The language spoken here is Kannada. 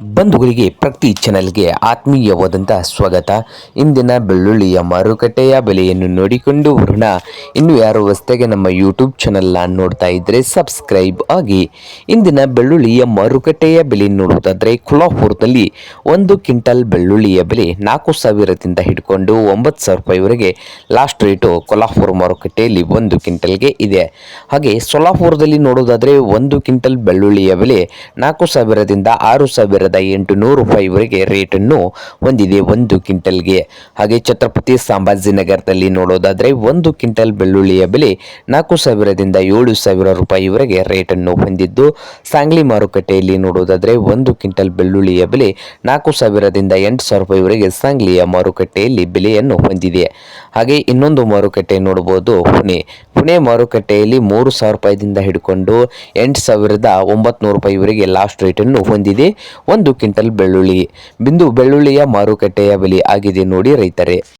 ಬಂಧುಗಳಿಗೆ ಪ್ರತಿ ಚಾನೆಲ್ಗೆ ಆತ್ಮೀಯವಾದಂತಹ ಸ್ವಾಗತ. ಇಂದಿನ ಬೆಳ್ಳುಳ್ಳಿಯ ಮಾರುಕಟ್ಟೆಯ ಬೆಲೆಯನ್ನು ನೋಡಿಕೊಂಡು ಬರೋಣ. ಇನ್ನು ಯಾರು ಹೊಸದಾಗಿ ನಮ್ಮ ಯೂಟ್ಯೂಬ್ ಚಾನೆಲ್ನ ನೋಡ್ತಾ ಇದ್ದರೆ ಸಬ್ಸ್ಕ್ರೈಬ್ ಆಗಿ. ಇಂದಿನ ಬೆಳ್ಳುಳ್ಳಿಯ ಮಾರುಕಟ್ಟೆಯ ಬೆಲೆ ನೋಡುವುದಾದರೆ ಕೊಲ್ಹಾಪುರದಲ್ಲಿ ಒಂದು ಕ್ವಿಂಟಲ್ ಬೆಳ್ಳುಳ್ಳಿಯ ಬೆಲೆ ನಾಲ್ಕು ಸಾವಿರದಿಂದ ಹಿಡ್ಕೊಂಡು ಒಂಬತ್ತು ಸಾವಿರ ರೂಪಾಯಿವರೆಗೆ ಲಾಸ್ಟ್ ರೇಟು ಕೊಲ್ಲಾಪುರ ಮಾರುಕಟ್ಟೆಯಲ್ಲಿ ಒಂದು ಕ್ವಿಂಟಲ್ಗೆ ಇದೆ. ಹಾಗೆ ಸೊಲಾಪುರದಲ್ಲಿ ನೋಡೋದಾದರೆ ಒಂದು ಕ್ವಿಂಟಲ್ ಬೆಳ್ಳುಳ್ಳಿಯ ಬೆಲೆ ನಾಲ್ಕು ಸಾವಿರದಿಂದ ಆರು ಸಾವಿರದ ಎಂಟು ನೂರು ರೂಪಾಯಿವರೆಗೆ ರೇಟನ್ನು ಹೊಂದಿದೆ ಒಂದು ಕ್ವಿಂಟಲ್ಗೆ. ಹಾಗೆ ಛತ್ರಪತಿ ಸಂಭಾಜಿನಗರದಲ್ಲಿ ನೋಡೋದಾದರೆ ಒಂದು ಕ್ವಿಂಟಲ್ ಬೆಳ್ಳುಳ್ಳಿಯ ಬೆಲೆ ನಾಲ್ಕು ಸಾವಿರದಿಂದ ಏಳು ಸಾವಿರ ರೂಪಾಯಿವರೆಗೆ ರೇಟನ್ನು ಹೊಂದಿದ್ದು, ಸಾಂಗ್ಲಿ ಮಾರುಕಟ್ಟೆಯಲ್ಲಿ ನೋಡೋದಾದರೆ ಒಂದು ಕ್ವಿಂಟಲ್ ಬೆಳ್ಳುಳ್ಳಿಯ ಬೆಲೆ ನಾಲ್ಕು ಸಾವಿರದಿಂದ ಎಂಟು ಸಾವಿರ ರೂಪಾಯಿವರೆಗೆ ಸಾಂಗ್ಲಿಯ ಮಾರುಕಟ್ಟೆಯಲ್ಲಿ ಬೆಲೆಯನ್ನು ಹೊಂದಿದೆ. ಹಾಗೆ ಇನ್ನೊಂದು ಮಾರುಕಟ್ಟೆ ನೋಡಬಹುದು ಪುಣೆ ಪುಣೆ ಮಾರುಕಟ್ಟೆಯಲ್ಲಿ ಮೂರು ಸಾವಿರ ರೂಪಾಯಿದಿಂದ ಹಿಡ್ಕೊಂಡು ಎಂಟು ಸಾವಿರದ ಒಂಬತ್ನೂರು ರೂಪಾಯಿವರೆಗೆ ಲಾಸ್ಟ್ ರೇಟನ್ನು ಹೊಂದಿದೆ. ಒಂದು ಕ್ವಿಂಟಲ್ ಬೆಳ್ಳುಳ್ಳಿ. ಬಿಂದು ಬೆಳ್ಳುಳ್ಳಿಯ ಮಾರುಕಟ್ಟೆಯ ಬೆಲೆ ಆಗಿದೆ ನೋಡಿ ರೈತರೇ.